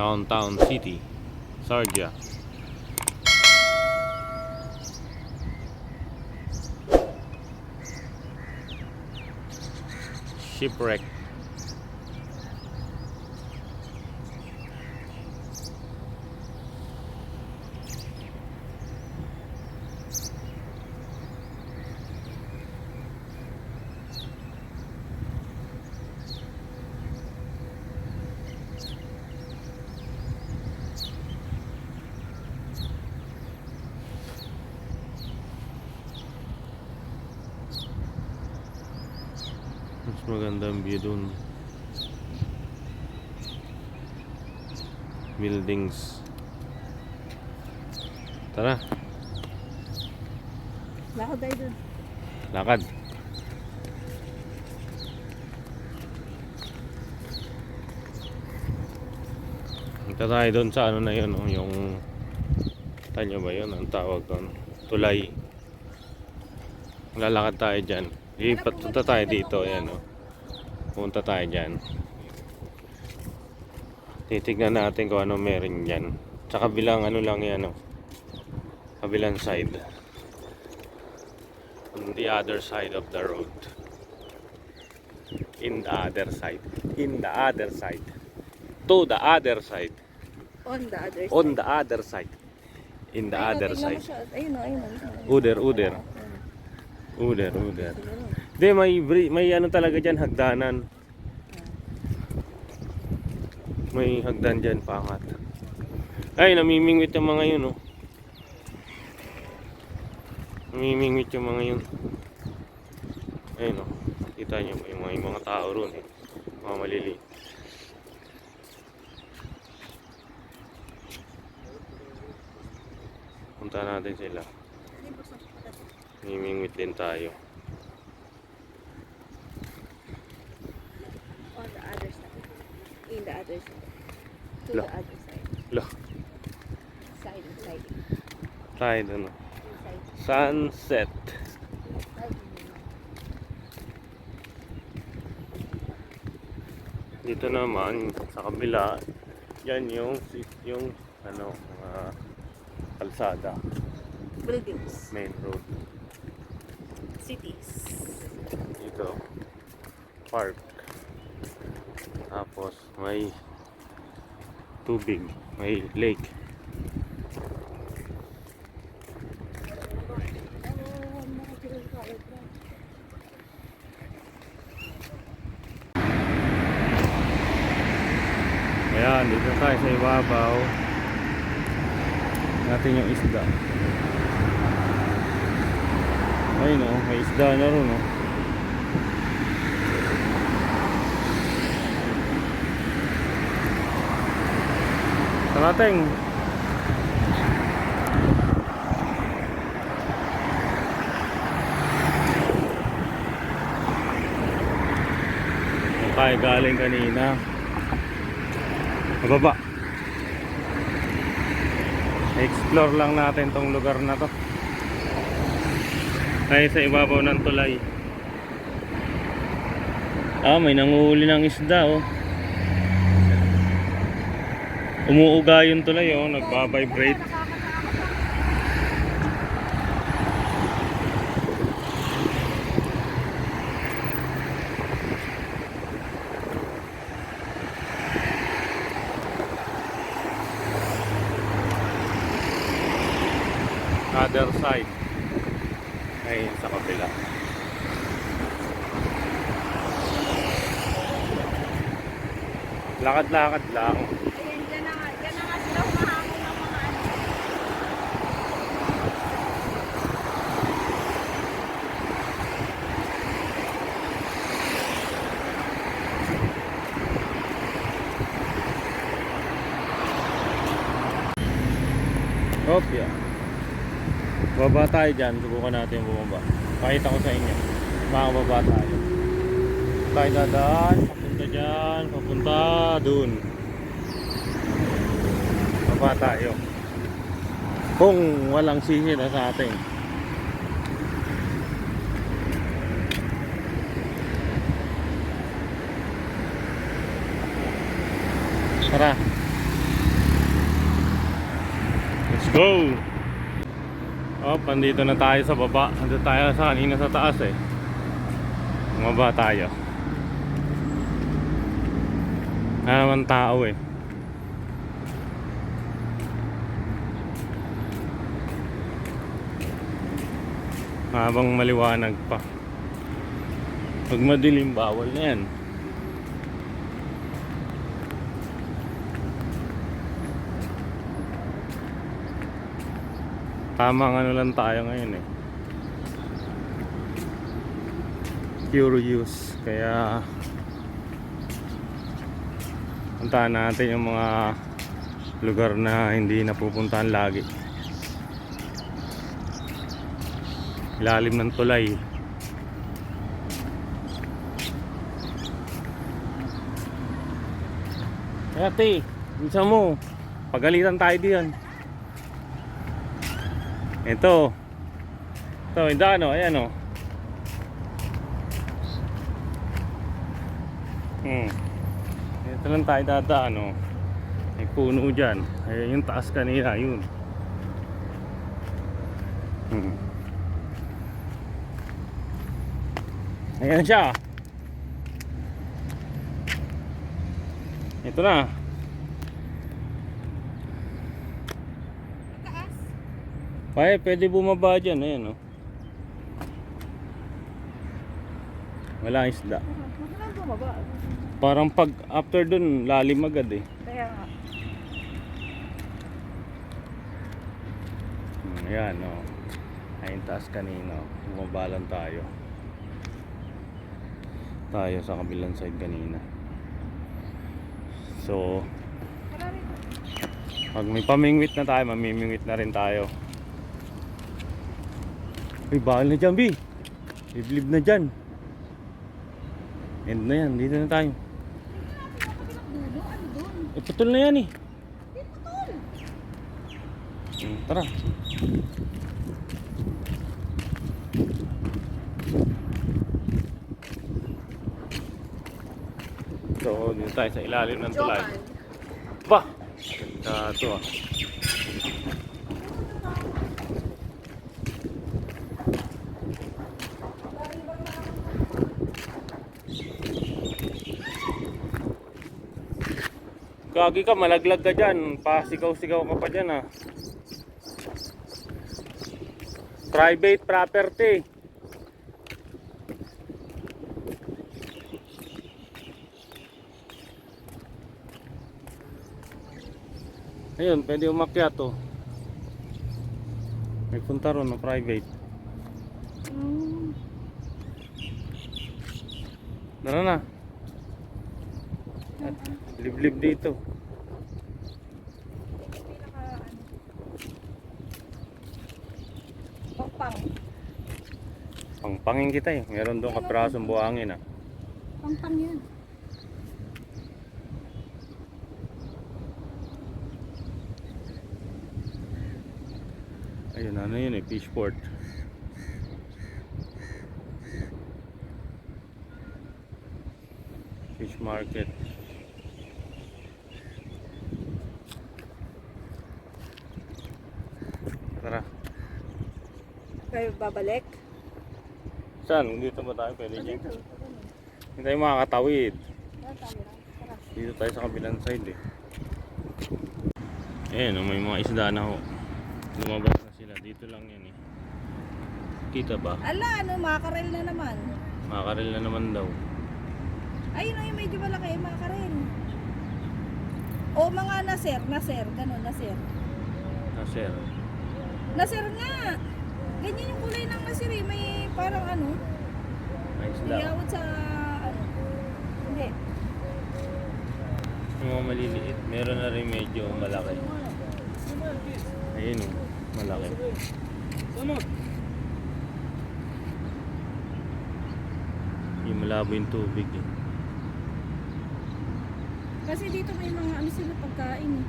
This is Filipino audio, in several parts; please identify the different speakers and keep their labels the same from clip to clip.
Speaker 1: Downtown City, Sardia. Shipwreck. Mas maganda ang view dun. Buildings. Tara,
Speaker 2: Lakad tayo dun.
Speaker 1: lakad. Punta tayo doon sa ano na yun, oh, yung Tanyo ba yun? Ang tawag doon? Tulay. Lalakad tayo dyan. Lipat punta tayo dito. Ayan, oh. Punta tayo dyan. Titignan natin kung ano meron dyan. Sa kabilang ano lang yan, oh. Kabilang side. On the other side of the road. In the other side. In the other side. To the other side.
Speaker 2: On the other side.
Speaker 1: On the other side. In the
Speaker 2: Ayun,
Speaker 1: other side.
Speaker 2: Ayun ayun o. ayun.
Speaker 1: Uder, uder. Uder, uder. Hindi, may, may ano talaga dyan, hagdanan. May hagdan dyan, pangat. Ay, namimingwit yung mga yun, oh. Namimingwit yung mga yun. Ayun, oh. Kita nyo, may mga, yung mga tao ron, eh. Mga maliliit. Punta natin sila. Namimingwit din tayo.
Speaker 2: On the other side. In the other side. To
Speaker 1: Lo.
Speaker 2: the other side.
Speaker 1: Lo,
Speaker 2: Side, side.
Speaker 1: dun, oh.
Speaker 2: Inside.
Speaker 1: Sunset.
Speaker 2: Side.
Speaker 1: Dito naman sa kabila, yan yung yung ano, mga kalsada,
Speaker 2: Buildings.
Speaker 1: main road.
Speaker 2: Cities.
Speaker 1: Dito, park. Tapos may tubig, may lake. Ayan, dito tayo sa ibabaw. Natin yung isda. Ayun oh, may isda na ron oh. Saan tayo galing kanina. Mababa. Explore lang natin tong lugar na to. Tayo sa ibabaw ng tulay. Ah, may nanguhuli ng isda oh. Umuuga yung tulay oh, nagba-vibrate. Other side. Ay, sa kabila. Lakad-lakad lang.
Speaker 2: Ayun, dyan na nga. Dyan na nga sila humahangin ng mga ano.
Speaker 1: Opya. Baba tayo dyan. Subukan natin bumaba. Pakita ko sa inyo. Makababa tayo. Tayo dadaan. Papunta dyan. Papunta dun. Baba tayo. Kung walang sisi na sa atin. Tara. Wow! Oh, pandito na tayo sa baba. Nandito tayo sa kanina sa taas eh. Bumaba tayo. Wala naman tao eh. Habang maliwanag pa. Pag madilim, bawal na yan. Tamang ano lang tayo ngayon eh. Use. Kaya puntahan natin yung mga lugar na hindi napupuntahan lagi. Ilalim ng tulay. Ate, bisa mo. Pagalitan tayo diyan. Ito. Ito, yung daan o. Ayan o. Hmm. Ito lang tayo dadaan o. May puno dyan. Ayan yung taas kanina. Yun. Hmm. Ayan siya. Ito na. Ay, pwede bumaba dyan. Ayan o. Wala isda. Parang pag after dun, lalim agad eh.
Speaker 2: Kaya nga.
Speaker 1: Hmm, Ayan o. Ayun taas kanina. Bumabalan tayo. Tayo sa kabilang side kanina. So, pag may pamingwit na tayo, mamimingwit na rin tayo. Uy, bahal na dyan, Bi. Liblib na dyan. End na yan, dito na tayo. Eh, putol na yan eh. Hmm, tara. So, dito tayo sa ilalim ng tulay. Ba! Ganda to ah. Gagi ka, malaglag ka dyan. Pasigaw-sigaw ka pa dyan ah. Private property. Ayun, pwede umakyat to. May punta ron na private. Tara na. Liblib dito.
Speaker 2: Pangpang.
Speaker 1: Pangpangin kita eh. Meron doon kaprasong buhangin ah.
Speaker 2: Pangpang yan.
Speaker 1: Ayun, ano yun eh, Fishport. Fish market. Tara.
Speaker 2: Kayo babalik?
Speaker 1: Saan? Dito ba tayo pwede dyan? Hindi tayo makakatawid. Dito tayo sa kabilang side eh. Ayan, oh, may mga isda na ho. Lumabas na sila. Dito lang yan eh. Kita ba?
Speaker 2: Ala, ano, makarel na naman.
Speaker 1: Makakaril na naman daw.
Speaker 2: Ayun o, yung medyo malaki, makarel. O mga naser, naser, ganun, naser.
Speaker 1: Sir.
Speaker 2: Naser nga! Ganyan yung kulay ng naser eh, may parang ano,
Speaker 1: May isda.
Speaker 2: iyawat sa, ano, hindi.
Speaker 1: Yung mga maliliit. Meron na rin medyo malaki. Ayun. Malaki. Yung malabo yung tubig eh.
Speaker 2: Kasi dito may mga ano sila pagkain eh.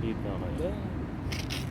Speaker 1: Dito kayo.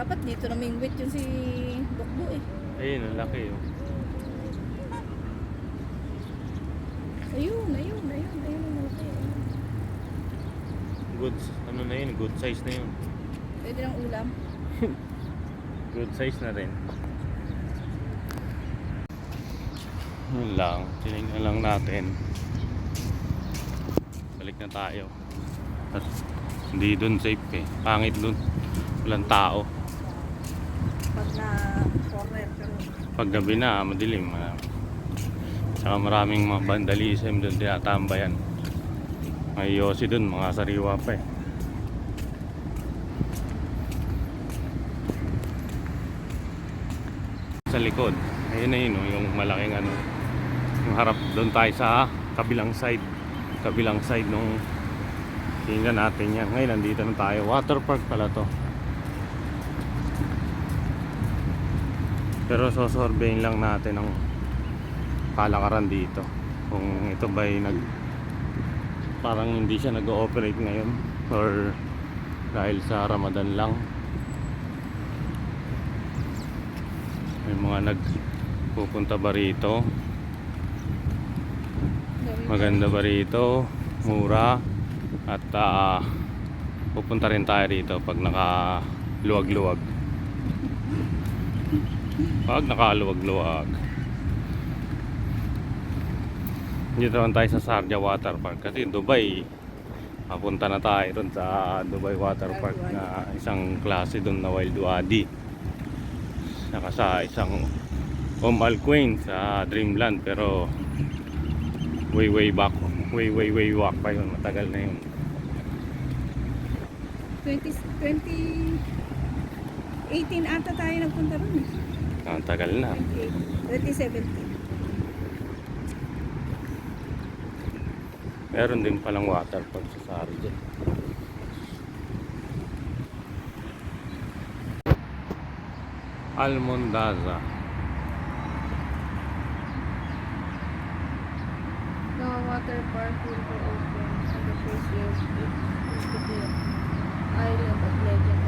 Speaker 2: Dapat dito na mingwit yun si Bukbo eh.
Speaker 1: Ayun, ang laki oh.
Speaker 2: Ayun, ayun, ayun, ayun ang malaki. ayun.
Speaker 1: Good, ano na yun, good size na yun.
Speaker 2: Pwede ng ulam.
Speaker 1: Good size na rin. Yun lang, tinignan lang natin. Balik na tayo. At hindi dun safe eh. Pangit dun. Walang tao.
Speaker 2: Pag na corner pero
Speaker 1: Pag gabi na, madilim. Uh, saka maraming mga vandalism dun tinatambayan. May yosi dun, mga sariwa pa eh. Sa likod, ayun na yun, oh, yung malaking ano. Yung harap doon tayo sa kabilang side. Kabilang side nung tingnan natin yan. Ngayon, nandito na tayo. Water park pala to. Pero sosorbeyin lang natin ang kalakaran dito. Kung ito ba'y nag parang hindi siya nag-ooperate ngayon or dahil sa Ramadan lang. May mga nagpupunta ba rito? Maganda ba rito? Mura? At ah, pupunta rin tayo rito pag nakaluwag-luwag. Pag nakaluwag-luwag. Dito naman tayo sa Sarja Water Park kasi Dubai papunta na tayo ron sa Dubai Water Park na isang klase doon na Wild Wadi saka sa isang Om Al Quain sa Dreamland pero way way back way way way back pa yun matagal na yun
Speaker 2: 20, 20, 18 ata tayo nagpunta ron eh.
Speaker 1: Ang tagal na.
Speaker 2: 28, 2017.
Speaker 1: meron din palang water park sa Sarja Almondaza.
Speaker 2: The water park will be open on the first year of the Island of Legend